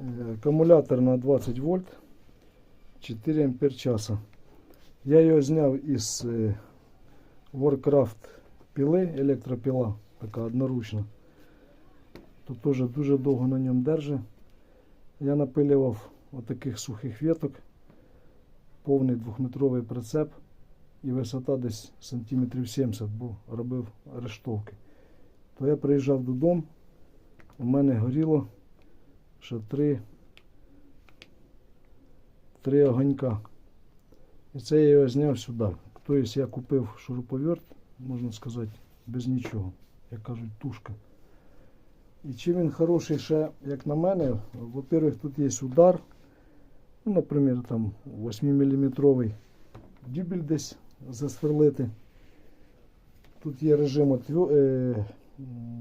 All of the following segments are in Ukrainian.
Е, Акумулятор на 20 вольт, 4 ампер часа. Я його зняв із е, Warcraft піли, електропіла, така одноручна. Тут теж дуже довго на ньому держить. Я напилював отаких сухих веток, повний двохметровий прицеп і висота десь сантиметрів 70, бо робив арештовки. То я приїжджав додому, у мене горіло ще три, три огонька. І це я його зняв сюди. Тобто я купив шуруповерт, можна сказати, без нічого. Як кажуть, тушка. І чим він хороший ще, як на мене, во-первых, тут є удар. Ну, наприклад, там 8-мм дюбель десь засверлити. Тут є режим е,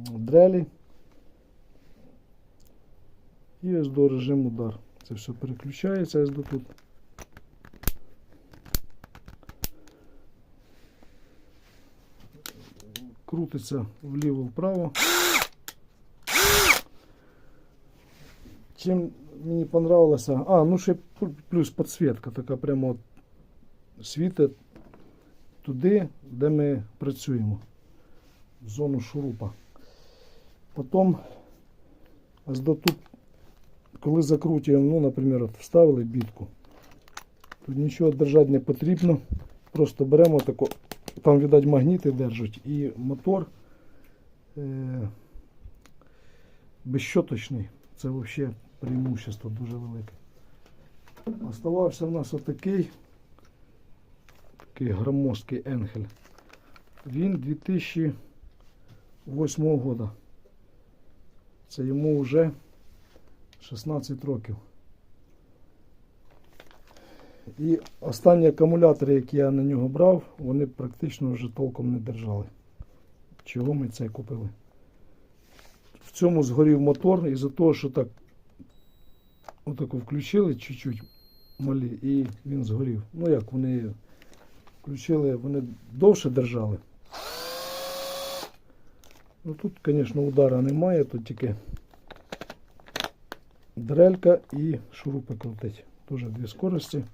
дрелі. І ось до режим удар. Це все переключається ось до тут. Крутиться вліво-вправо. Чим мені понравилося. А, ну ще плюс підсвітка така прямо світить туди, де ми працюємо. В зону шурупа. Потім ось до тут, коли закручуємо, ну, наприклад, вставили бітку. Тут нічого держати не потрібно. Просто беремо тако, там, видать, магніти держать і мотор е- безщоточний. Це взагалі преимущество дуже велике. Оставався в нас отакий такий громоздкий енхель. Він 2008 года. Це йому вже 16 років. І останні акумулятори, які я на нього брав, вони практично вже толком не держали. Чого ми це купили? В цьому згорів мотор із-за того, що так отако включили чуть-чуть малі і він згорів. Ну як вони включили, вони довше держали. Ну тут, звісно, удара немає, тут тільки дрелька і шурупи крутить. Теж дві скорості.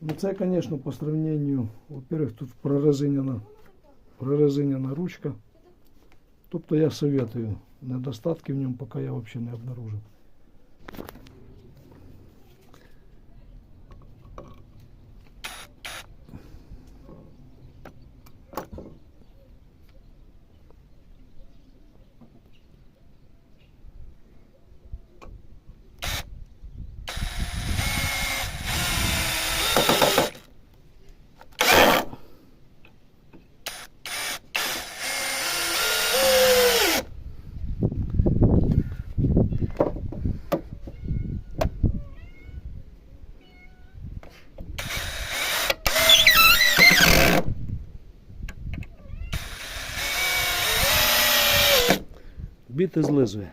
Ну це, звісно, по сравнению, во-первых, тут прорезинена, прорезинена ручка. Тобто я советую. Недостатки в ньому поки я взагалі не обнаружив. Біти злизує.